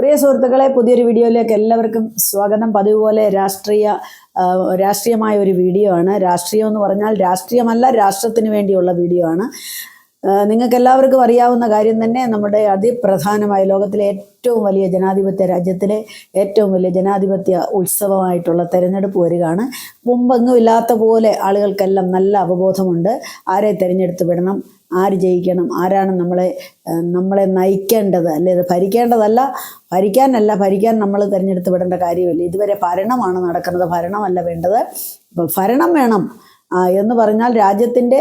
പ്രിയ സുഹൃത്തുക്കളെ പുതിയൊരു വീഡിയോയിലേക്ക് എല്ലാവർക്കും സ്വാഗതം. പതിവ് പോലെ രാഷ്ട്രീയ രാഷ്ട്രീയമായ ഒരു വീഡിയോ ആണ്. രാഷ്ട്രീയം എന്ന് പറഞ്ഞാൽ രാഷ്ട്രീയമല്ല രാഷ്ട്രത്തിന് വേണ്ടിയുള്ള വീഡിയോ ആണ്. നിങ്ങൾക്ക് എല്ലാവർക്കും അറിയാവുന്ന കാര്യം തന്നെ നമ്മുടെ അതിപ്രധാനമായ ലോകത്തിലെ ഏറ്റവും വലിയ ജനാധിപത്യ രാജ്യത്തിലെ ഏറ്റവും വലിയ ജനാധിപത്യ ഉത്സവമായിട്ടുള്ള തെരഞ്ഞെടുപ്പ് വരികയാണ്. മുമ്പെങ്ങും ഇല്ലാത്ത പോലെ ആളുകൾക്കെല്ലാം നല്ല അവബോധമുണ്ട്. ആരെ തിരഞ്ഞെടുത്ത് വിടണം? ആര് ജയിക്കണം? ആരാണ് നമ്മളെ നമ്മളെ നയിക്കേണ്ടത്? അല്ലെ ഭരിക്കേണ്ടതല്ല ഭരിക്കാനല്ല ഭരിക്കാൻ നമ്മൾ തിരഞ്ഞെടുത്ത് വിടേണ്ട കാര്യമില്ല. ഇതുവരെ ഭരണമാണ് നടക്കുന്നത്. ഭരണമല്ല വേണ്ടത്. ഭരണം വേണം എന്ന് പറഞ്ഞാൽ രാജ്യത്തിന്റെ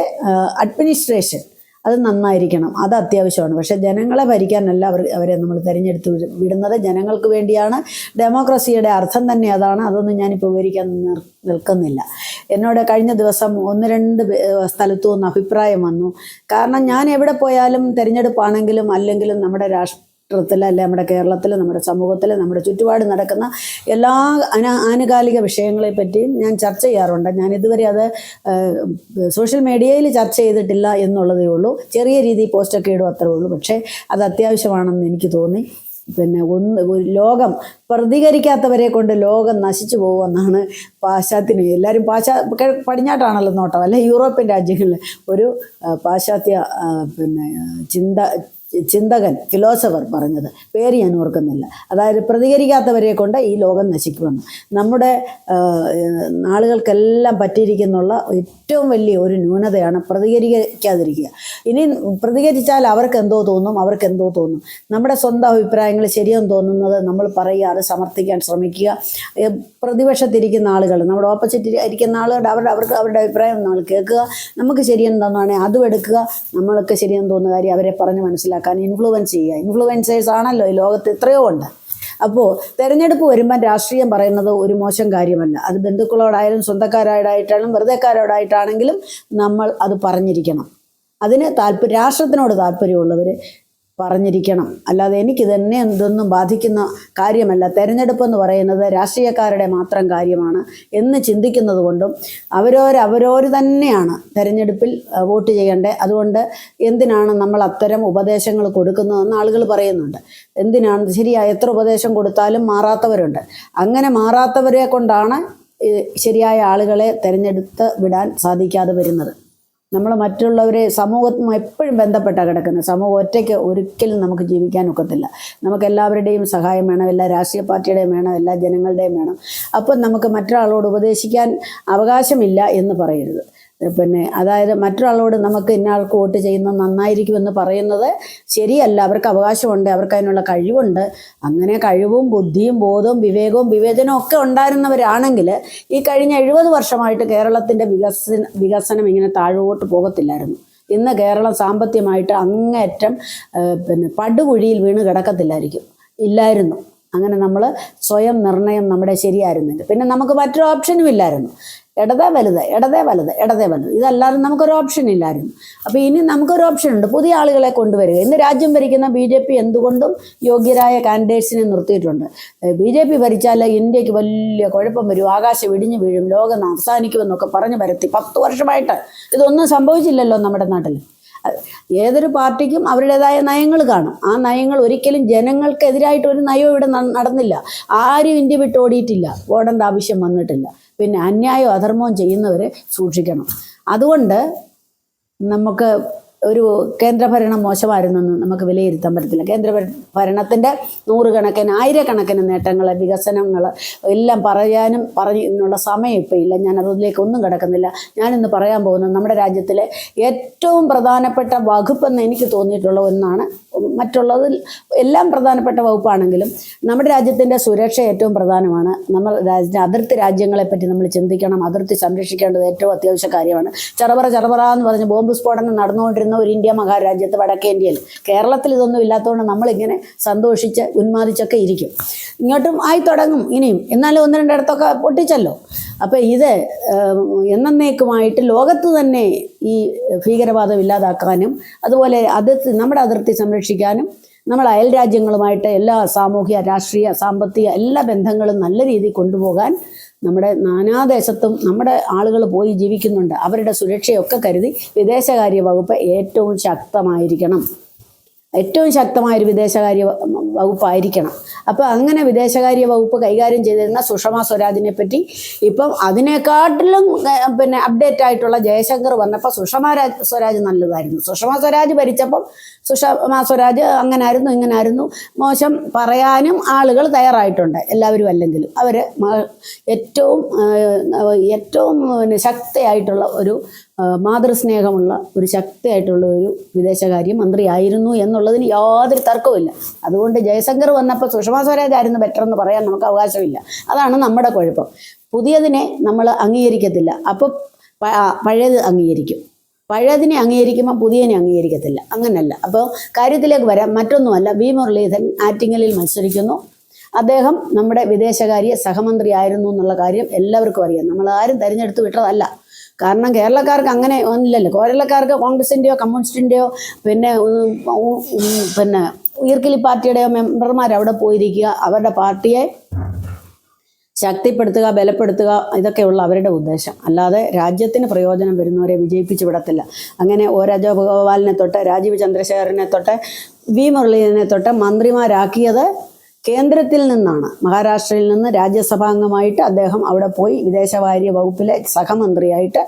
അഡ്മിനിസ്ട്രേഷൻ അത് നന്നായിരിക്കണം. അത് അത്യാവശ്യമാണ്. പക്ഷേ ജനങ്ങളെ ഭരിക്കാനല്ല അവർ അവരെ നമ്മൾ തിരഞ്ഞെടുത്ത് വിട- വിടുന്നത്. ജനങ്ങൾക്ക് വേണ്ടിയാണ് ഡെമോക്രസിയുടെ അർത്ഥം തന്നെ അതാണ്. അതൊന്നും ഞാനിപ്പോൾ വിവരിക്കാൻ നിൽക്കുന്നില്ല. എന്നോട് കഴിഞ്ഞ ദിവസം ഒന്ന് രണ്ട് സ്ഥലത്തു നിന്ന് അഭിപ്രായം വന്നു. കാരണം ഞാൻ എവിടെ പോയാലും തിരഞ്ഞെടുപ്പാണെങ്കിലും അല്ലെങ്കിലും നമ്മുടെ രാഷ്ട്രത്തിൽ അല്ലെ നമ്മുടെ കേരളത്തിൽ നമ്മുടെ സമൂഹത്തിൽ നമ്മുടെ ചുറ്റുപാട് നടക്കുന്ന എല്ലാ അന ആനുകാലിക വിഷയങ്ങളെ പറ്റിയും ഞാൻ ചർച്ച ചെയ്യാറുണ്ട്. ഞാൻ ഇതുവരെ അത് സോഷ്യൽ മീഡിയയിൽ ചർച്ച ചെയ്തിട്ടില്ല എന്നുള്ളതേ ഉള്ളൂ. ചെറിയ രീതിയിൽ പോസ്റ്റൊക്കെ ഇടും അത്രേ ഉള്ളൂ. പക്ഷേ അത് അത്യാവശ്യമാണെന്ന് എനിക്ക് തോന്നി. പിന്നെ ഒന്ന് ലോകം പ്രതികരിക്കാത്തവരെ കൊണ്ട് ലോകം നശിച്ചു പോകുമെന്നാണ് പാശ്ചാത്യന് എല്ലാവരും പാശ്ചാ പടിഞ്ഞാട്ടാണല്ലോ നോട്ടം. അല്ലെ? യൂറോപ്യൻ രാജ്യങ്ങളിൽ ഒരു പാശ്ചാത്യ പിന്നെ ചിന്ത ചിന്തകൻ ഫിലോസഫർ പറഞ്ഞത്. പേര് ഞാൻ ഓർക്കുന്നില്ല. അതായത് പ്രതികരിക്കാത്തവരെ കൊണ്ട് ഈ ലോകം നശിക്കുമെന്ന്. നമ്മുടെ ആളുകൾക്കെല്ലാം പറ്റിയിരിക്കുന്നുള്ള ഏറ്റവും വലിയ ഒരു ന്യൂനതയാണ് പ്രതികരിക്കാതിരിക്കുക. ഇനി പ്രതികരിച്ചാൽ അവർക്ക് എന്തോ തോന്നും അവർക്ക് എന്തോ തോന്നും. നമ്മുടെ സ്വന്തം അഭിപ്രായങ്ങൾ ശരിയെന്ന് തോന്നുന്നത് നമ്മൾ പറയുക അത് സമർത്ഥിക്കാൻ ശ്രമിക്കുക. പ്രതിപക്ഷത്തിരിക്കുന്ന ആളുകൾ നമ്മുടെ ഓപ്പോസിറ്റ് ഇരിക്കുന്ന ആളുകളുടെ അവരുടെ അവർക്ക് അവരുടെ അഭിപ്രായം നമ്മൾ കേൾക്കുക. നമുക്ക് ശരിയെന്ന് തോന്നുകയാണെങ്കിൽ അതും എടുക്കുക. നമ്മൾക്ക് ശരിയെന്ന് തോന്നുന്ന കാര്യം അവരെ പറഞ്ഞ് മനസ്സിലാക്കാൻ ഇൻഫ്ലുവൻസ് ചെയ്യുക. ഇൻഫ്ലുവൻസേഴ്സ് ആണല്ലോ ഈ ലോകത്ത് എത്രയോ ഉണ്ട്. അപ്പോൾ തെരഞ്ഞെടുപ്പ് വരുമ്പോൾ രാഷ്ട്രീയം പറയുന്നത് ഒരു മോശം കാര്യമല്ല. അത് ബന്ധുക്കളോടായാലും സ്വന്തക്കാരോടായിട്ടാണെങ്കിലും വെറുതെക്കാരോടായിട്ടാണെങ്കിലും നമ്മൾ അത് പറഞ്ഞിരിക്കണം. അതിന് താല്പര്യം രാഷ്ട്രത്തിനോട് താല്പര്യമുള്ളവർ പറഞ്ഞിരിക്കണം. അല്ലാതെ എനിക്ക് തന്നെ എന്തൊന്നും ബാധിക്കുന്ന കാര്യമല്ല. തെരഞ്ഞെടുപ്പ് എന്ന് പറയുന്നത് രാഷ്ട്രീയക്കാരുടെ മാത്രം കാര്യമാണ് എന്ന് ചിന്തിക്കുന്നത് കൊണ്ടും അവരോരവരോർ തന്നെയാണ് തെരഞ്ഞെടുപ്പിൽ വോട്ട് ചെയ്യേണ്ടത്. അതുകൊണ്ട് എന്തിനാണ് നമ്മൾ അത്തരം ഉപദേശങ്ങൾ കൊടുക്കുന്നതെന്ന് ആളുകൾ പറയുന്നുണ്ട്. എന്തിനാണ് ശരിയായ എത്ര ഉപദേശം കൊടുത്താലും മാറാത്തവരുണ്ട്. അങ്ങനെ മാറാത്തവരെ കൊണ്ടാണ് ശരിയായ ആളുകളെ തിരഞ്ഞെടുത്ത് വിടാൻ സാധിക്കാതെ വരുന്നത്. നമ്മൾ മറ്റുള്ളവരെ സമൂഹത്തും എപ്പോഴും ബന്ധപ്പെട്ടാണ് കിടക്കുന്നത് സമൂഹം ഒറ്റയ്ക്ക് ഒരിക്കലും നമുക്ക് ജീവിക്കാൻ ഒക്കത്തില്ല. നമുക്ക് എല്ലാവരുടെയും സഹായം വേണം എല്ലാ രാഷ്ട്രീയ പാർട്ടിയുടെയും വേണം എല്ലാ ജനങ്ങളുടെയും വേണം. അപ്പം നമുക്ക് മറ്റൊരാളോട് ഉപദേശിക്കാൻ അവകാശമില്ല എന്ന് പറയരുത്. പിന്നെ അതായത് മറ്റൊരാളോട് നമുക്ക് ഇന്നയാൾക്ക് വോട്ട് ചെയ്യുന്നത് നന്നായിരിക്കുമെന്ന് പറയുന്നത് ശരിയല്ല. അവർക്ക് അവകാശമുണ്ട് അവർക്ക് അതിനുള്ള കഴിവുണ്ട്. അങ്ങനെ കഴിവും ബുദ്ധിയും ബോധവും വിവേകവും വിവേചനവും ഒക്കെ ഉണ്ടായിരുന്നവരാണെങ്കിൽ ഈ കഴിഞ്ഞ എഴുപത് വർഷമായിട്ട് കേരളത്തിന്റെ വികസന വികസനം ഇങ്ങനെ താഴോട്ട് പോകത്തില്ലായിരുന്നു. ഇന്ന് കേരളം സാമ്പത്തികമായിട്ട് അങ്ങേറ്റം പിന്നെ പടുകുഴിയിൽ വീണ് കിടക്കത്തില്ലായിരിക്കും. ഇല്ലായിരുന്നു. അങ്ങനെ നമ്മൾ സ്വയം നിർണയം നമ്മുടെ ശരിയായിരുന്നില്ല. പിന്നെ നമുക്ക് മറ്റൊരു ഓപ്ഷനും ഇല്ലായിരുന്നു. ഇടതേ വലുത് ഇടതേ വലുത് ഇടതേ വലുത്. ഇതല്ലാതെ നമുക്കൊരു ഓപ്ഷൻ ഇല്ലായിരുന്നു. അപ്പോൾ ഇനി നമുക്കൊരു ഓപ്ഷൻ ഉണ്ട്. പുതിയ ആളുകളെ കൊണ്ടുവരിക. ഇന്ന് രാജ്യം ഭരിക്കുന്ന ബി ജെ പി എന്തുകൊണ്ടും യോഗ്യരായ കാൻഡിഡേറ്റ്സിനെ നിർത്തിയിട്ടുണ്ട്. ബി ജെ പി ഭരിച്ചാൽ ഇന്ത്യയ്ക്ക് വലിയ കുഴപ്പം വരും. ആകാശം ഇടിഞ്ഞു വീഴും. ലോകം അവസാനിക്കുമെന്നൊക്കെ പറഞ്ഞു പരത്തി പത്ത് വർഷമായിട്ട്. ഇതൊന്നും സംഭവിച്ചില്ലല്ലോ നമ്മുടെ നാട്ടിൽ ഏതൊരു പാർട്ടിക്കും അവരുടേതായ നയങ്ങൾ കാണും. ആ നയങ്ങൾ ഒരിക്കലും ജനങ്ങൾക്കെതിരായിട്ട് ഒരു നയവും ഇവിടെ നടന്നില്ല. ആരും ഇന്ത്യ വിട്ട് ഓടിയിട്ടില്ല. ഓടേണ്ട ആവശ്യം വന്നിട്ടില്ല. പിന്നെ അന്യായവും അധർമ്മവും ചെയ്യുന്നവരെ സൂക്ഷിക്കണം. അതുകൊണ്ട് നമുക്ക് ഒരു കേന്ദ്രഭരണം മോശമായിരുന്നെന്ന് നമുക്ക് വിലയിരുത്താൻ പറ്റത്തില്ല. കേന്ദ്ര ഭര- ഭരണത്തിന്റെ നൂറുകണക്കിന് ആയിരക്കണക്കിന് നേട്ടങ്ങൾ വികസനങ്ങൾ എല്ലാം പറയാനും പറഞ്ഞുള്ള സമയം ഇപ്പോൾ ഇല്ല. ഞാൻ അതിലേക്ക് ഒന്നും കിടക്കുന്നില്ല. ഞാനിന്ന് പറയാൻ പോകുന്നത് നമ്മുടെ രാജ്യത്തിലെ ഏറ്റവും പ്രധാനപ്പെട്ട വകുപ്പെന്ന് എനിക്ക് തോന്നിയിട്ടുള്ള ഒന്നാണ് മറ്റുള്ളതിൽ എല്ലാം പ്രധാനപ്പെട്ട വകുപ്പാണെങ്കിലും നമ്മുടെ രാജ്യത്തിന്റെ സുരക്ഷ ഏറ്റവും പ്രധാനമാണ്. നമ്മൾ രാജ്യത്തിന്റെ അതിർത്തി രാജ്യങ്ങളെപ്പറ്റി നമ്മൾ ചിന്തിക്കണം. അതിർത്തി സംരക്ഷിക്കേണ്ടത് ഏറ്റവും അത്യാവശ്യ കാര്യമാണ്. ചെറുപറ ചെറുപറ എന്ന് പറഞ്ഞ് ബോംബ് സ്ഫോടനം നടന്നുകൊണ്ടിരുന്ന ഒരു ഇന്ത്യ മഹാരാജ്യത്ത് വടക്കേ ഇന്ത്യയിൽ. കേരളത്തിൽ ഇതൊന്നും ഇല്ലാത്തതുകൊണ്ട് നമ്മളിങ്ങനെ സന്തോഷിച്ച് ഉന്മാദിച്ചൊക്കെ ഇരിക്കും. ഇങ്ങോട്ടും ആയി തുടങ്ങും ഇനിയും. എന്നാലും ഒന്ന് രണ്ടിടത്തൊക്കെ പൊട്ടിച്ചല്ലോ. അപ്പോൾ ഇത് എന്നേക്കുമായിട്ട് ലോകത്ത് തന്നെ ഈ ഭീകരവാദം ഇല്ലാതാക്കാനും അതുപോലെ അതിർത്തി നമ്മുടെ അതിർത്തി സംരക്ഷിക്കാനും നമ്മൾ അയൽ രാജ്യങ്ങളുമായിട്ട് എല്ലാ സാമൂഹ്യ രാഷ്ട്രീയ സാമ്പത്തിക എല്ലാ ബന്ധങ്ങളും നല്ല രീതിയിൽ കൊണ്ടുപോകാൻ നമ്മുടെ നാനാദേശത്തും നമ്മുടെ ആളുകൾ പോയി ജീവിക്കുന്നുണ്ട്. അവരുടെ സുരക്ഷയൊക്കെ കരുതി വിദേശകാര്യ വകുപ്പ് ഏറ്റവും ശക്തമായിരിക്കണം. ഏറ്റവും ശക്തമായ ഒരു വിദേശകാര്യ വകുപ്പായിരിക്കണം. അപ്പോൾ അങ്ങനെ വിദേശകാര്യ വകുപ്പ് കൈകാര്യം ചെയ്തിരുന്ന സുഷമ സ്വരാജിനെ പറ്റി ഇപ്പം അതിനെക്കാട്ടിലും പിന്നെ അപ്ഡേറ്റ് ആയിട്ടുള്ള ജയശങ്കർ വന്നപ്പോൾ സുഷമ സ്വരാജ് നല്ലതായിരുന്നു. സുഷമ സ്വരാജ് ഭരിച്ചപ്പം സുഷമ സ്വരാജ് അങ്ങനായിരുന്നു ഇങ്ങനായിരുന്നു. മോശം പറയാനും ആളുകൾ തയ്യാറായിട്ടുണ്ട് എല്ലാവരും അല്ലെങ്കിലും. അവർ ഏറ്റവും ഏറ്റവും പിന്നെ ശക്തിയായിട്ടുള്ള ഒരു മാതൃസ്നേഹമുള്ള ഒരു ശക്തിയായിട്ടുള്ള ഒരു വിദേശകാര്യ മന്ത്രിയായിരുന്നു എന്നുള്ളതിന് യാതൊരു തർക്കവുമില്ല അതുകൊണ്ട് ജയശങ്കർ വന്നപ്പോൾ സുഷമ സ്വരാജ് ആയിരുന്നു ബെറ്റർ എന്ന് പറയാൻ നമുക്ക് അവകാശമില്ല. അതാണ് നമ്മുടെ കുഴപ്പം. പുതിയതിനെ നമ്മൾ അംഗീകരിക്കത്തില്ല. അപ്പോൾ പഴയത് അംഗീകരിക്കും. പഴയതിനെ അംഗീകരിക്കുമ്പോൾ പുതിയതിനെ അംഗീകരിക്കത്തില്ല. അങ്ങനല്ല. അപ്പോൾ കാര്യത്തിലേക്ക് വരാം. മറ്റൊന്നുമല്ല വി മുരളീധരൻ ആറ്റിങ്ങലിൽ മത്സരിക്കുന്നു. അദ്ദേഹം നമ്മുടെ വിദേശകാര്യ സഹമന്ത്രി ആയിരുന്നു എന്നുള്ള കാര്യം എല്ലാവർക്കും അറിയാം. നമ്മൾ ആരും തിരഞ്ഞെടുത്ത് വിട്ടതല്ല. കാരണം കേരളക്കാർക്ക് അങ്ങനെ ഒന്നില്ലല്ലോ കേരളക്കാർക്ക് കോൺഗ്രസിന്റെയോ കമ്മ്യൂണിസ്റ്റിന്റെയോ പിന്നെ പിന്നെ ഉയർക്കിലി പാർട്ടിയുടെയോ മെമ്പർമാർ അവിടെ പോയിരിക്കുക. അവരുടെ പാർട്ടിയെ ശക്തിപ്പെടുത്തുക ബലപ്പെടുത്തുക ഇതൊക്കെയുള്ള അവരുടെ ഉദ്ദേശം. അല്ലാതെ രാജ്യത്തിന് പ്രയോജനം വരുന്നവരെ വിജയിപ്പിച്ചു വിടത്തില്ല. അങ്ങനെ ഒ രാജഗോപാലിനെ തൊട്ട് രാജീവ് ചന്ദ്രശേഖരനെ തൊട്ട് വി മുരളീധരനെ തൊട്ട് മന്ത്രിമാരാക്കിയത് കേന്ദ്രത്തിൽ നിന്നാണ്. മഹാരാഷ്ട്രയിൽ നിന്ന് രാജ്യസഭാംഗമായിട്ട് അദ്ദേഹം അവിടെ പോയി വിദേശകാര്യ വകുപ്പിലെ സഹമന്ത്രിയായിട്ട്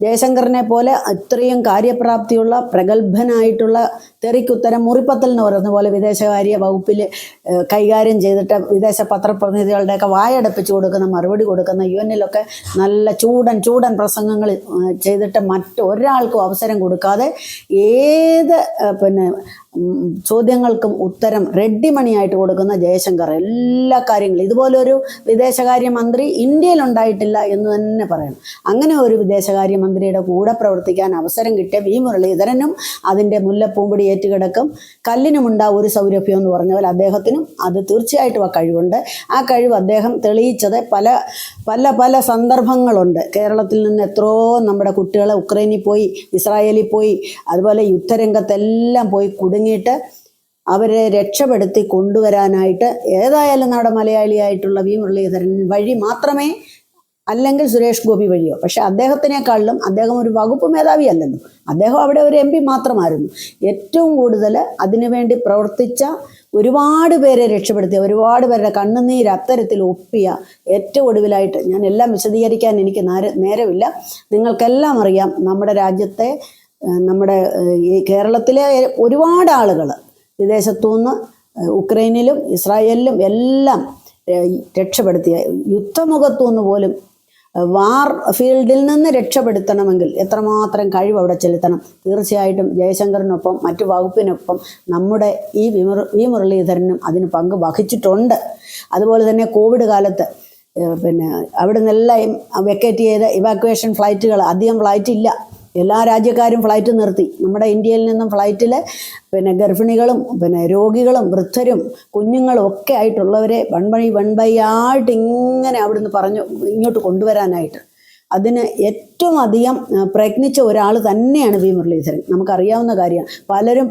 ജയശങ്കറിനെ പോലെ ഇത്രയും കാര്യപ്രാപ്തിയുള്ള പ്രഗത്ഭനായിട്ടുള്ള തെറിക്കുത്തരം മുറിപ്പത്തൽ എന്ന് പറയുന്ന പോലെ വിദേശകാര്യ വകുപ്പിൽ കൈകാര്യം ചെയ്തിട്ട് വിദേശ പത്രപ്രതിനിധികളുടെയൊക്കെ വായടപ്പിച്ചു കൊടുക്കുന്ന മറുപടി കൊടുക്കുന്ന യു എന്നിലൊക്കെ നല്ല ചൂടൻ ചൂടൻ പ്രസംഗങ്ങൾ ചെയ്തിട്ട് മറ്റൊരാൾക്കും അവസരം കൊടുക്കാതെ ഏത് പിന്നെ ചോദ്യങ്ങൾക്കും ഉത്തരം റെഡി മണിയായിട്ട് കൊടുക്കുന്ന ജയശങ്കർ. എല്ലാ കാര്യങ്ങളും. ഇതുപോലൊരു വിദേശകാര്യമന്ത്രി ഇന്ത്യയിൽ ഉണ്ടായിട്ടില്ല എന്ന് തന്നെ പറയണം. അങ്ങനെ ഒരു വിദേശകാര്യമന്ത്രിയുടെ കൂടെ പ്രവർത്തിക്കാൻ അവസരം കിട്ടിയ വി. മുരളീധരനും അതിന്റെ മുല്ലപ്പൂമ്പിടി ഏറ്റുകിടക്കും. കല്ലിനുമുണ്ടാ ഒരു സൗരഭ്യം എന്ന് പറഞ്ഞ അദ്ദേഹത്തിനും അത് തീർച്ചയായിട്ടും ആ കഴിവുണ്ട്. ആ കഴിവ് അദ്ദേഹം തെളിയിച്ചത് പല പല പല സന്ദർഭങ്ങളുണ്ട്. കേരളത്തിൽ നിന്ന് എത്രയോ നമ്മുടെ കുട്ടികളെ ഉക്രൈനിൽ പോയി ഇസ്രായേലിൽ പോയി അതുപോലെ യുദ്ധരംഗത്തെല്ലാം പോയി കുടുങ്ങിയിട്ട് അവരെ രക്ഷപ്പെടുത്തി കൊണ്ടുവരാനായിട്ട് ഏതായാലും നമ്മുടെ മലയാളിയായിട്ടുള്ള വി മുരളീധരൻ വഴി മാത്രമേ അല്ലെങ്കിൽ സുരേഷ് ഗോപി വഴിയോ. പക്ഷെ അദ്ദേഹത്തിനേക്കാളിലും അദ്ദേഹം ഒരു വകുപ്പ് മേധാവി അല്ലല്ലോ അദ്ദേഹം അവിടെ ഒരു എം പി മാത്രമായിരുന്നു. ഏറ്റവും കൂടുതൽ അതിനുവേണ്ടി പ്രവർത്തിച്ച ഒരുപാട് പേരെ രക്ഷപ്പെടുത്തിയ ഒരുപാട് പേരുടെ കണ്ണുനീര് അത്തരത്തിൽ ഒപ്പിയ ഏറ്റവും ഒടുവിലായിട്ട് ഞാൻ എല്ലാം വിശദീകരിക്കാൻ എനിക്ക് നേരെ നേരമില്ല. നിങ്ങൾക്കെല്ലാം അറിയാം നമ്മുടെ രാജ്യത്തെ നമ്മുടെ ഈ കേരളത്തിലെ ഒരുപാട് ആളുകൾ വിദേശത്തു നിന്ന് ഉക്രൈനിലും ഇസ്രായേലിലും എല്ലാം രക്ഷപ്പെടുത്തിയ യുദ്ധമുഖത്തു നിന്ന് പോലും വാർ ഫീൽഡിൽ നിന്ന് രക്ഷപ്പെടുത്തണമെങ്കിൽ എത്രമാത്രം കഴിവ് അവിടെ ചെലുത്തണം. തീർച്ചയായിട്ടും ജയശങ്കറിനൊപ്പം മറ്റു വകുപ്പിനൊപ്പം നമ്മുടെ ഈ വിമുർ വി മുരളീധരനും അതിന് പങ്ക് വഹിച്ചിട്ടുണ്ട്. അതുപോലെ തന്നെ കോവിഡ് കാലത്ത് പിന്നെ അവിടെ നിന്നെല്ലാം വെക്കേറ്റ് ചെയ്ത ഇവാക്വേഷൻ ഫ്ലൈറ്റുകൾ അധികം ഫ്ലൈറ്റ് ഇല്ല. എല്ലാ രാജ്യക്കാരും ഫ്ലൈറ്റ് നിർത്തി. നമ്മുടെ ഇന്ത്യയിൽ നിന്നും ഫ്ലൈറ്റിൽ പിന്നെ ഗർഭിണികളും പിന്നെ രോഗികളും വൃദ്ധരും കുഞ്ഞുങ്ങളും ഒക്കെ ആയിട്ടുള്ളവരെ വൺ ബൈ വൺ ബൈ ആയിട്ട് ഇങ്ങനെ അവിടുന്ന് പറഞ്ഞു ഇങ്ങോട്ട് കൊണ്ടുവരാനായിട്ട്. അതിന് ഏറ്റവും അധികം പ്രയത്നിച്ച ഒരാൾ തന്നെയാണ് വി മുരളീധരൻ. നമുക്കറിയാവുന്ന കാര്യമാണ്. പലരും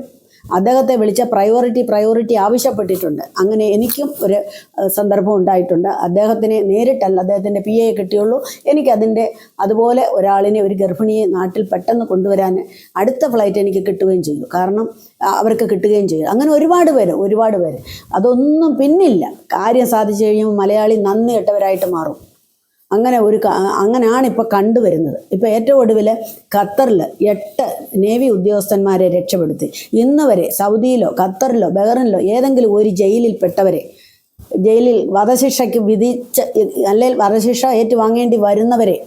അദ്ദേഹത്തെ വിളിച്ച പ്രയോറിറ്റി പ്രയോറിറ്റി ആവശ്യപ്പെട്ടിട്ടുണ്ട്. അങ്ങനെ എനിക്കും ഒരു സന്ദർഭം ഉണ്ടായിട്ടുണ്ട്. അദ്ദേഹത്തിനെ നേരിട്ടല്ല അദ്ദേഹത്തിന്റെ പി എയെ കിട്ടിയുള്ളൂ. എനിക്കതിന്റെ അതുപോലെ ഒരാളിനെ ഒരു ഗർഭിണിയെ നാട്ടിൽ പെട്ടെന്ന് കൊണ്ടുവരാൻ അടുത്ത ഫ്ലൈറ്റ് എനിക്ക് കിട്ടുകയും ചെയ്തു. കാരണം അവർക്ക് കിട്ടുകയും ചെയ്തു. അങ്ങനെ ഒരുപാട് പേര് ഒരുപാട് പേര്. അതൊന്നും പിന്നില്ല. കാര്യം സാധിച്ചു കഴിയുമ്പോൾ മലയാളി നന്ദി കെട്ടവരായിട്ട് മാറും. അങ്ങനെ ഒരു അങ്ങനെയാണ് ഇപ്പോൾ കണ്ടുവരുന്നത്. ഇപ്പോൾ ഏറ്റവും ഒടുവിൽ ഖത്തറിൽ എട്ട് നേവി ഉദ്യോഗസ്ഥന്മാരെ രക്ഷപ്പെടുത്തി. ഇന്ന് വരെ സൗദിയിലോ ഖത്തറിലോ ബഹറിനിലോ ഏതെങ്കിലും ഒരു ജയിലിൽ പെട്ടവരെ ജയിലിൽ വധശിക്ഷയ്ക്ക് വിധിച്ച് അല്ലെങ്കിൽ വധശിക്ഷ ഏറ്റുവാങ്ങേണ്ടി വരുന്നവരെ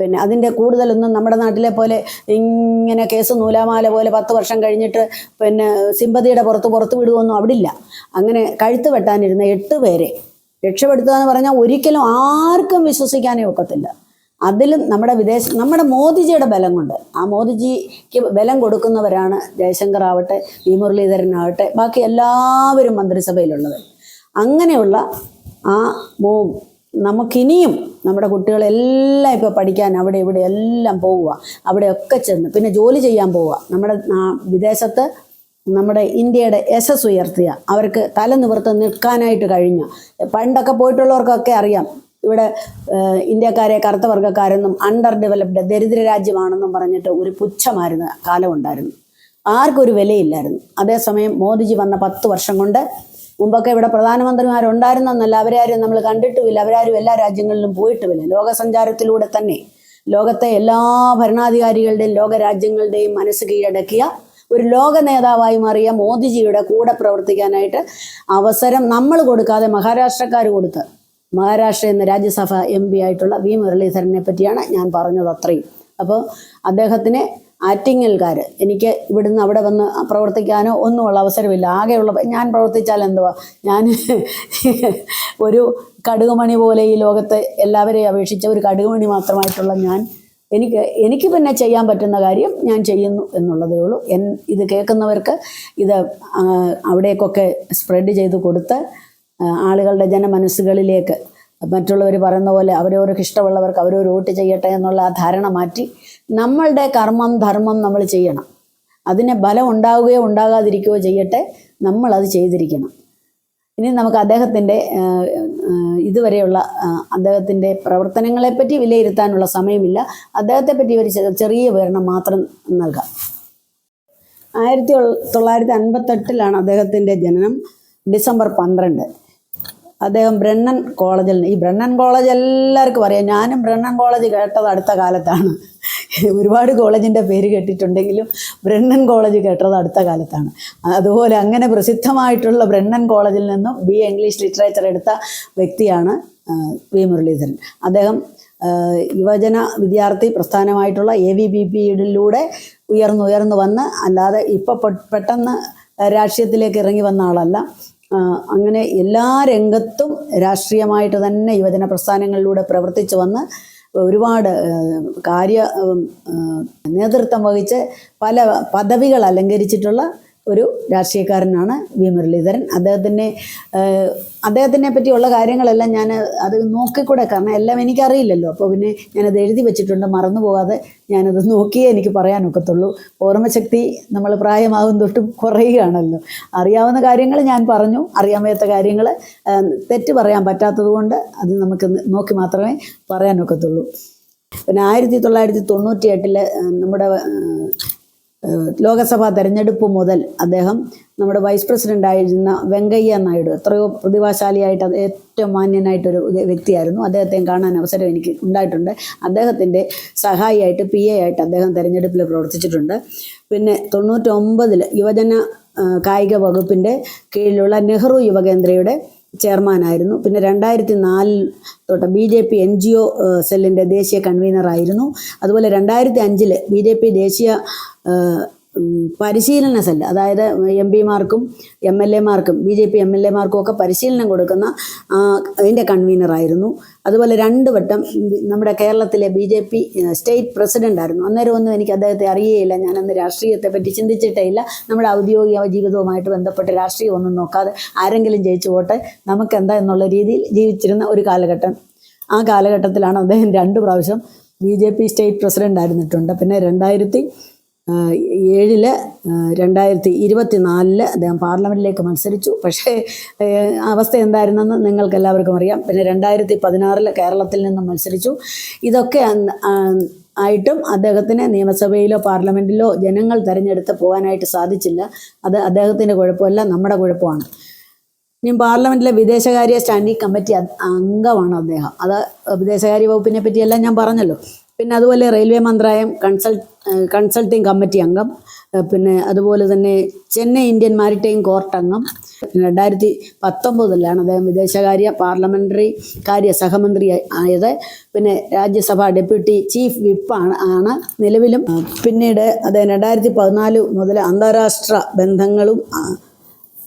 പിന്നെ അതിന്റെ കൂടുതലൊന്നും നമ്മുടെ നാട്ടിലെ പോലെ ഇങ്ങനെ കേസ് നൂലാമാല പോലെ പത്ത് വർഷം കഴിഞ്ഞിട്ട് പിന്നെ സിമ്പതിയുടെ പുറത്ത് പുറത്ത് വിടുവൊന്നും അവിടെ ഇല്ല അങ്ങനെ കഴുത്ത് വെട്ടാനിരുന്ന എട്ട് പേരെ രക്ഷപ്പെടുത്തുക എന്ന് പറഞ്ഞാൽ ഒരിക്കലും ആർക്കും വിശ്വസിക്കാനേ ഒക്കത്തില്ല. അതിലും നമ്മുടെ വിദേശ നമ്മുടെ മോദിജിയുടെ ബലം കൊണ്ട് ആ മോദിജിക്ക് ബലം കൊടുക്കുന്നവരാണ് ജയശങ്കർ ആവട്ടെ വി മുരളീധരനാവട്ടെ ബാക്കി എല്ലാവരും മന്ത്രിസഭയിലുള്ളത്. അങ്ങനെയുള്ള ആ മോ നമുക്കിനിയും നമ്മുടെ കുട്ടികളെല്ലാം ഇപ്പോൾ പഠിക്കാൻ അവിടെ ഇവിടെ എല്ലാം പോവുക അവിടെയൊക്കെ ചെന്ന് പിന്നെ ജോലി ചെയ്യാൻ പോവുക. നമ്മുടെ വിദേശത്ത് നമ്മുടെ ഇന്ത്യയുടെ യശസ് ഉയർത്തിയ അവർക്ക് തല നിവർത്ത് നിൽക്കാനായിട്ട് കഴിഞ്ഞ പണ്ടൊക്കെ പോയിട്ടുള്ളവർക്കൊക്കെ അറിയാം ഇവിടെ ഇന്ത്യക്കാരെ കറുത്ത വർഗക്കാരെന്നും അണ്ടർ ഡെവലപ്ഡ് ദരിദ്ര രാജ്യമാണെന്നും പറഞ്ഞിട്ട് ഒരു പുച്ഛമായിരുന്ന കാലമുണ്ടായിരുന്നു ആർക്കൊരു വിലയില്ലായിരുന്നു. അതേസമയം മോദിജി വന്ന പത്ത് വർഷം കൊണ്ട് മുമ്പൊക്കെ ഇവിടെ പ്രധാനമന്ത്രിമാരുണ്ടായിരുന്നെന്നല്ല അവരാരും നമ്മൾ കണ്ടിട്ടുമില്ല. അവരാരും എല്ലാ രാജ്യങ്ങളിലും പോയിട്ടുമില്ല. ലോകസഞ്ചാരത്തിലൂടെ തന്നെ ലോകത്തെ എല്ലാ ഭരണാധികാരികളുടെയും ലോകരാജ്യങ്ങളുടെയും മനസ്സ് കീഴടക്കിയ ഒരു ലോക നേതാവായി മാറിയ മോദിജിയുടെ കൂടെ പ്രവർത്തിക്കാനായിട്ട് അവസരം നമ്മൾ കൊടുക്കാതെ മഹാരാഷ്ട്രക്കാർ കൊടുത്ത് മഹാരാഷ്ട്ര എന്ന രാജ്യസഭ എം പി ആയിട്ടുള്ള വി മുരളീധരനെ പറ്റിയാണ് ഞാൻ പറഞ്ഞത് അത്രയും. അപ്പോൾ അദ്ദേഹത്തിന് ആറ്റിങ്ങൽക്കാർ എനിക്ക് ഇവിടുന്ന് അവിടെ വന്ന് പ്രവർത്തിക്കാനോ ഒന്നുമുള്ള അവസരമില്ല. ആകെയുള്ള ഞാൻ പ്രവർത്തിച്ചാൽ എന്തുവാ? ഞാൻ ഒരു കടുകുമണി പോലെ ഈ ലോകത്ത് എല്ലാവരെയും അപേക്ഷിച്ച ഒരു കടുകുമണി മാത്രമായിട്ടുള്ള ഞാൻ എനിക്ക് എനിക്ക് പിന്നെ ചെയ്യാൻ പറ്റുന്ന കാര്യം ഞാൻ ചെയ്യുന്നു എന്നുള്ളതേ ഉള്ളൂ. എൻ ഇത് കേൾക്കുന്നവർക്ക് ഇത് അവിടേക്കൊക്കെ സ്പ്രെഡ് ചെയ്ത് കൊടുത്ത് ആളുകളുടെ ജനമനസ്സുകളിലേക്ക് മറ്റുള്ളവർ പറയുന്ന പോലെ അവരവർക്ക് ഇഷ്ടമുള്ളവർക്ക് അവരവർ വോട്ട് ചെയ്യട്ടെ എന്നുള്ള ആ ധാരണ മാറ്റി നമ്മളുടെ കർമ്മം ധർമ്മം നമ്മൾ ചെയ്യണം. അതിന് ബലം ഉണ്ടാവുകയോ ഉണ്ടാകാതിരിക്കുകയോ ചെയ്യട്ടെ നമ്മളത് ചെയ്തിരിക്കണം. ഇനി നമുക്ക് അദ്ദേഹത്തിന്റെ ഇതുവരെയുള്ള അദ്ദേഹത്തിന്റെ പ്രവർത്തനങ്ങളെപ്പറ്റി വിലയിരുത്താനുള്ള സമയമില്ല. അദ്ദേഹത്തെ പറ്റി ഒരു ചെറിയ വിവരണം മാത്രം നൽകാം. ആയിരത്തി തൊള്ളായിരത്തി അൻപത്തെട്ടിലാണ് അദ്ദേഹത്തിന്റെ ജനനം. ഡിസംബർ പന്ത്രണ്ട്. അദ്ദേഹം ബ്രണ്ണൻ കോളേജിൽ നിന്ന് ഈ ബ്രണ്ണൻ കോളേജ് എല്ലാവർക്കും അറിയാം. ഞാനും ബ്രണ്ണൻ കോളേജ് കേട്ടത് അടുത്ത കാലത്താണ്. ഒരുപാട് കോളേജിന്റെ പേര് കേട്ടിട്ടുണ്ടെങ്കിലും ബ്രണ്ണൻ കോളേജ് കേട്ടത് അടുത്ത കാലത്താണ്. അതുപോലെ അങ്ങനെ പ്രസിദ്ധമായിട്ടുള്ള ബ്രണ്ണൻ കോളേജിൽ നിന്നും ബി ഇംഗ്ലീഷ് ലിറ്ററേച്ചർ എടുത്ത വ്യക്തിയാണ് വി മുരളീധരൻ. അദ്ദേഹം യുവജന വിദ്യാർത്ഥി പ്രസ്ഥാനമായിട്ടുള്ള എ വി ബി പിയിലൂടെ ഉയർന്നു ഉയർന്നു വന്ന് അല്ലാതെ ഇപ്പോൾ പെട്ടെന്ന് രാഷ്ട്രീയത്തിലേക്ക് ഇറങ്ങി വന്ന ആളല്ല. അങ്ങനെ എല്ലാ രംഗത്തും രാഷ്ട്രീയമായിട്ട് തന്നെ യുവജന പ്രസ്ഥാനങ്ങളിലൂടെ പ്രവർത്തിച്ചു വന്ന് ഒരുപാട് കാര്യ നേതൃത്വം വഹിച്ച് പല പദവികൾ അലങ്കരിച്ചിട്ടുള്ള ഒരു രാഷ്ട്രീയക്കാരനാണ് വി മുരളീധരൻ. അദ്ദേഹത്തിന്റെ അദ്ദേഹത്തിനെ പറ്റിയുള്ള കാര്യങ്ങളെല്ലാം ഞാൻ അത് നോക്കിക്കൂടെ. കാരണം എല്ലാം എനിക്കറിയില്ലല്ലോ. അപ്പോൾ പിന്നെ ഞാനത് എഴുതി വെച്ചിട്ടുണ്ട്. മറന്നു പോകാതെ ഞാനത് നോക്കിയേ എനിക്ക് പറയാനൊക്കത്തുള്ളൂ ഓർമ്മശക്തി നമ്മൾ പ്രായമാകും തൊട്ട് കുറയുകയാണല്ലോ. അറിയാവുന്ന കാര്യങ്ങൾ ഞാൻ പറഞ്ഞു. അറിയാൻ വയ്യാത്ത കാര്യങ്ങൾ തെറ്റ് പറയാൻ പറ്റാത്തത് കൊണ്ട് അത് നമുക്ക് നോക്കി മാത്രമേ പറയാനൊക്കത്തുള്ളൂ പിന്നെ ആയിരത്തി തൊള്ളായിരത്തി തൊണ്ണൂറ്റി എട്ടിൽ നമ്മുടെ ലോകസഭാ തെരഞ്ഞെടുപ്പ് മുതൽ അദ്ദേഹം നമ്മുടെ വൈസ് പ്രസിഡന്റ് ആയിരുന്ന വെങ്കയ്യ നായിഡു എത്രയോ പ്രതിഭാശാലിയായിട്ട് ഏറ്റവും മാന്യനായിട്ടൊരു വ്യ- വ്യക്തിയായിരുന്നു. അദ്ദേഹത്തെയും കാണാൻ അവസരം എനിക്ക് ഉണ്ടായിട്ടുണ്ട്. അദ്ദേഹത്തിന്റെ സഹായിയായിട്ട് പി എ ആയിട്ട് അദ്ദേഹം തെരഞ്ഞെടുപ്പിൽ പ്രവർത്തിച്ചിട്ടുണ്ട്. പിന്നെ തൊണ്ണൂറ്റൊമ്പതിൽ യുവജന കായിക വകുപ്പിന്റെ കീഴിലുള്ള നെഹ്റു യുവകേന്ദ്രയുടെ ചെയർമാനായിരുന്നു. പിന്നെ രണ്ടായിരത്തി നാലിൽ തൊട്ട് B J P N G O സെല്ലിന്റെ ദേശീയ കൺവീനറായിരുന്നു. അതുപോലെ രണ്ടായിരത്തി അഞ്ചിൽ ബി ജെ പി ദേശീയ പരിശീലന സെല്ല് അതായത് എം പിമാർക്കും M L എമാർക്കും B J P M L എമാർക്കും ഒക്കെ പരിശീലനം കൊടുക്കുന്ന അതിന്റെ കൺവീനറായിരുന്നു. അതുപോലെ രണ്ട് വട്ടം നമ്മുടെ കേരളത്തിലെ B J P state president ആയിരുന്നു അന്നേരം ഒന്നും എനിക്ക് അദ്ദേഹത്തെ അറിയേയില്ല. ഞാനന്ന് രാഷ്ട്രീയത്തെ പറ്റി ചിന്തിച്ചിട്ടേ ഇല്ല. നമ്മുടെ ഔദ്യോഗിക ജീവിതവുമായിട്ട് ബന്ധപ്പെട്ട് രാഷ്ട്രീയം ഒന്നും നോക്കാതെ ആരെങ്കിലും ജയിച്ചു പോട്ടെ നമുക്കെന്താ എന്നുള്ള രീതിയിൽ ജീവിച്ചിരുന്ന ഒരു കാലഘട്ടം. ആ കാലഘട്ടത്തിലാണ് അദ്ദേഹം രണ്ട് പ്രാവശ്യം B J P state president ആയിരുന്നിട്ടുണ്ട് പിന്നെ രണ്ടായിരത്തി ഏഴിൽ രണ്ടായിരത്തി ഇരുപത്തി നാലിൽ അദ്ദേഹം പാർലമെന്റിലേക്ക് മത്സരിച്ചു. പക്ഷേ അവസ്ഥ എന്തായിരുന്നെന്ന് നിങ്ങൾക്ക് എല്ലാവർക്കും അറിയാം. പിന്നെ രണ്ടായിരത്തി പതിനാറിൽ കേരളത്തിൽ നിന്നും മത്സരിച്ചു. ഇതൊക്കെ ആയിട്ടും അദ്ദേഹത്തിന് നിയമസഭയിലോ പാർലമെന്റിലോ ജനങ്ങൾ തിരഞ്ഞെടുത്ത് പോകാനായിട്ട് സാധിച്ചില്ല. അത് അദ്ദേഹത്തിന്റെ കുഴപ്പമല്ല നമ്മുടെ കുഴപ്പമാണ്. ഇനി പാർലമെന്റിലെ വിദേശകാര്യ സ്റ്റാൻഡിംഗ് കമ്മിറ്റി അംഗമാണ് അദ്ദേഹം. അത് വിദേശകാര്യ വകുപ്പിനെ പറ്റിയെല്ലാം ഞാൻ പറഞ്ഞല്ലോ. പിന്നെ അതുപോലെ റെയിൽവേ മന്ത്രാലയം കൺസൾ കൺസൾട്ടിംഗ് കമ്മിറ്റി അംഗം പിന്നെ അതുപോലെ തന്നെ ചെന്നൈ ഇന്ത്യൻ മാരിടൈം കോർട്ട് അംഗം. രണ്ടായിരത്തി പത്തൊമ്പതിലാണ് അദ്ദേഹം വിദേശകാര്യ പാർലമെന്ററി കാര്യ സഹമന്ത്രി ആയ- ആയത്. പിന്നെ രാജ്യസഭ ഡെപ്യൂട്ടി ചീഫ് വിപ്പാണ് ആണ് നിലവിലും. പിന്നീട് അദ്ദേഹം രണ്ടായിരത്തി പതിനാല് മുതൽ അന്താരാഷ്ട്ര ബന്ധങ്ങളും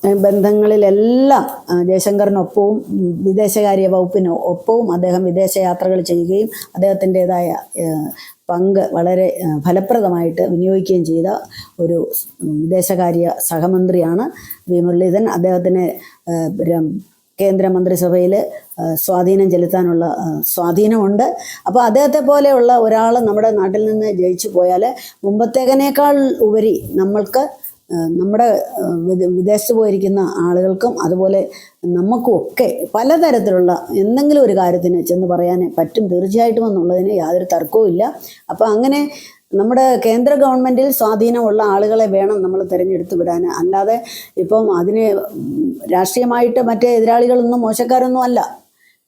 ബന്ധങ്ങളിലെല്ലാം ജയശങ്കറിനൊപ്പവും വിദേശകാര്യ വകുപ്പിന് ഒപ്പവും അദ്ദേഹം വിദേശയാത്രകൾ ചെയ്യുകയും അദ്ദേഹത്തിന്റെതായ പങ്ക് വളരെ ഫലപ്രദമായിട്ട് വിനിയോഗിക്കുകയും ചെയ്ത ഒരു വിദേശകാര്യ സഹമന്ത്രിയാണ് വി. മുരളീധരൻ. അദ്ദേഹത്തിന് കേന്ദ്രമന്ത്രിസഭയിൽ സ്വാധീനം ചെലുത്താനുള്ള സ്വാധീനമുണ്ട്. അപ്പോൾ അദ്ദേഹത്തെ പോലെയുള്ള ഒരാൾ നമ്മുടെ നാട്ടിൽ നിന്ന് ജയിച്ചു പോയാൽ മുമ്പത്തേതിനേക്കാൾ ഉപരി നമ്മൾക്ക് നമ്മുടെ വിദേശത്ത് പോയിരിക്കുന്ന ആളുകൾക്കും അതുപോലെ നമുക്കും പലതരത്തിലുള്ള എന്തെങ്കിലും ഒരു കാര്യത്തിന് ചെന്ന് പറയാൻ പറ്റും. തീർച്ചയായിട്ടും എന്നുള്ളതിന് യാതൊരു തർക്കവും ഇല്ല. അപ്പോൾ അങ്ങനെ നമ്മുടെ കേന്ദ്ര ഗവൺമെന്റിൽ സ്വാധീനമുള്ള ആളുകളെ വേണം നമ്മൾ തിരഞ്ഞെടുത്ത് വിടാൻ. അല്ലാതെ ഇപ്പം അതിന് രാഷ്ട്രീയമായിട്ട് മറ്റേ എതിരാളികളൊന്നും മോശക്കാരൊന്നും അല്ല.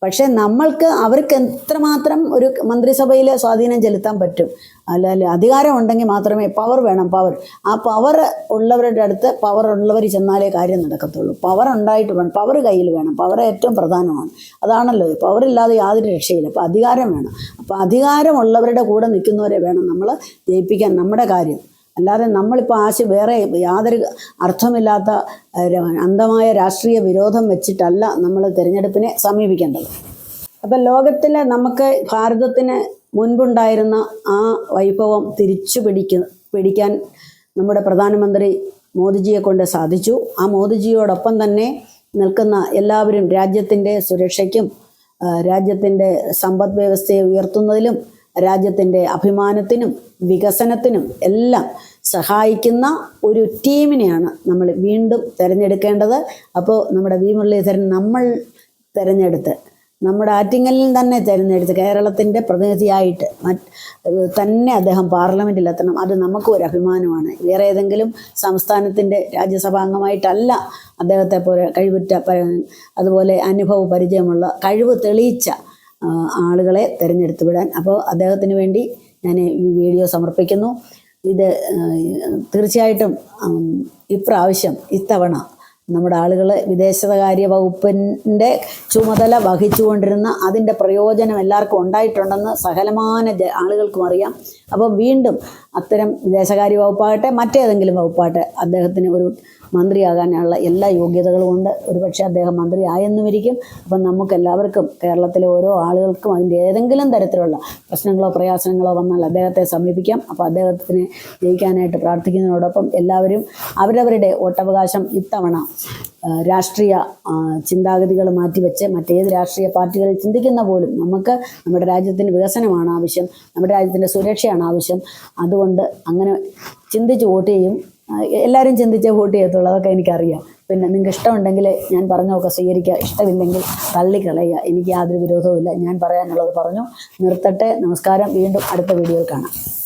പക്ഷേ നമ്മൾക്ക് അവർക്ക് എത്രമാത്രം ഒരു മന്ത്രിസഭയിൽ സ്വാധീനം ചെലുത്താൻ പറ്റും? അല്ല അധികാരം ഉണ്ടെങ്കിൽ മാത്രമേ പവർ വേണം. പവർ ആ പവർ ഉള്ളവരുടെ അടുത്ത് പവർ ഉള്ളവർ ചെന്നാലേ കാര്യം നടക്കത്തുള്ളൂ. പവർ ഉണ്ടായിട്ട് വേണം. പവർ കയ്യിൽ വേണം. പവർ ഏറ്റവും പ്രധാനമാണ്. അതാണല്ലോ. പവർ ഇല്ലാതെ യാതൊരു രക്ഷയില്ല. അപ്പോൾ അധികാരം വേണം. അപ്പോൾ അധികാരമുള്ളവരുടെ കൂടെ നിൽക്കുന്നവരെ വേണം നമ്മൾ ജയിപ്പിക്കാൻ. നമ്മുടെ കാര്യം. അല്ലാതെ നമ്മളിപ്പോൾ ആശ വേറെ യാതൊരു അർത്ഥമില്ലാത്ത അന്ധമായ രാഷ്ട്രീയ വിരോധം വെച്ചിട്ടല്ല നമ്മൾ തിരഞ്ഞെടുപ്പിനെ സമീപിക്കേണ്ടത്. അപ്പം ലോകത്തിലെ നമുക്ക് ഭാരതത്തിന് മുൻപുണ്ടായിരുന്ന ആ വൈഭവം തിരിച്ചു പിടിക്ക പിടിക്കാൻ നമ്മുടെ പ്രധാനമന്ത്രി മോദിജിയെ കൊണ്ട് സാധിച്ചു. ആ മോദിജിയോടൊപ്പം തന്നെ നിൽക്കുന്ന എല്ലാവരും രാജ്യത്തിന്റെ സുരക്ഷയ്ക്കും രാജ്യത്തിന്റെ സമ്പദ് വ്യവസ്ഥയെ ഉയർത്തുന്നതിലും രാജ്യത്തിന്റെ അഭിമാനത്തിനും വികസനത്തിനും എല്ലാം സഹായിക്കുന്ന ഒരു ടീമിനെയാണ് നമ്മൾ വീണ്ടും തിരഞ്ഞെടുക്കേണ്ടത്. അപ്പോൾ നമ്മുടെ വി മുരളീധരൻ നമ്മൾ തിരഞ്ഞെടുത്ത് നമ്മുടെ ആറ്റിങ്ങലിൽ തന്നെ തിരഞ്ഞെടുത്ത് കേരളത്തിന്റെ പ്രതിനിധിയായിട്ട് തന്നെ അദ്ദേഹം പാർലമെന്റിൽ എത്തണം അത് നമുക്കും ഒരു അഭിമാനമാണ്. വേറെ ഏതെങ്കിലും സംസ്ഥാനത്തിന്റെ രാജ്യസഭാംഗമായിട്ടല്ല അദ്ദേഹത്തെ പോലെ കഴിവുറ്റ അതുപോലെ അനുഭവ പരിചയമുള്ള കഴിവ് തെളിയിച്ച ആളുകളെ തിരഞ്ഞെടുത്തു വിടാൻ. അപ്പോൾ അദ്ദേഹത്തിന് വേണ്ടി ഞാൻ ഈ വീഡിയോ സമർപ്പിക്കുന്നു. ഇത് തീർച്ചയായിട്ടും ഇപ്രാവശ്യം ഇത്തവണ നമ്മുടെ ആളുകൾ വിദേശകാര്യ വകുപ്പിന്റെ ചുമതല വഹിച്ചുകൊണ്ടിരുന്ന അതിന്റെ പ്രയോജനം എല്ലാവർക്കും ഉണ്ടായിട്ടുണ്ടെന്ന് സകലമാന ആളുകൾക്കും അറിയാം. അപ്പോൾ വീണ്ടും അത്തരം വിദേശകാര്യ വകുപ്പാകട്ടെ മറ്റേതെങ്കിലും വകുപ്പാകട്ടെ അദ്ദേഹത്തിന് ഒരു മന്ത്രിയാകാനുള്ള എല്ലാ യോഗ്യതകളും ഉണ്ട്. ഒരുപക്ഷെ അദ്ദേഹം മന്ത്രി ആയെന്നുമിരിക്കും അപ്പം നമുക്ക് എല്ലാവർക്കും കേരളത്തിലെ ഓരോ ആളുകൾക്കും അതിന്റെ ഏതെങ്കിലും തരത്തിലുള്ള പ്രശ്നങ്ങളോ പ്രയാസങ്ങളോ വന്നാൽ അദ്ദേഹത്തെ സമീപിക്കാം. അപ്പോൾ അദ്ദേഹത്തിന് ജയിക്കാനായിട്ട് പ്രാർത്ഥിക്കുന്നതിനോടൊപ്പം എല്ലാവരും അവരവരുടെ വോട്ടവകാശം ഇത്തവണ രാഷ്ട്രീയ ചിന്താഗതികൾ മാറ്റിവെച്ച് മറ്റേത് രാഷ്ട്രീയ പാർട്ടികൾ ചിന്തിക്കുന്ന പോലും നമുക്ക് നമ്മുടെ രാജ്യത്തിന് വികസനമാണ് ആവശ്യം നമ്മുടെ രാജ്യത്തിന്റെ സുരക്ഷയാണ് ആവശ്യം. അതുകൊണ്ട് അങ്ങനെ ചിന്തിച്ച് വോട്ട് ചെയ്യും. എല്ലാവരും ചിന്തിച്ചേ വോട്ട് ചെയ്യത്തുള്ളൂ. അതൊക്കെ എനിക്കറിയാം. പിന്നെ നിങ്ങൾക്ക് ഇഷ്ടമുണ്ടെങ്കിൽ ഞാൻ പറഞ്ഞൊക്കെ സ്വീകരിക്കുക. ഇഷ്ടമില്ലെങ്കിൽ തള്ളിക്കളയുക. എനിക്ക് യാതൊരു വിരോധവുമില്ല. ഞാൻ പറയാനുള്ളത് പറഞ്ഞു. നിർത്തട്ടെ. നമസ്കാരം. വീണ്ടും അടുത്ത വീഡിയോയിൽ കാണാം.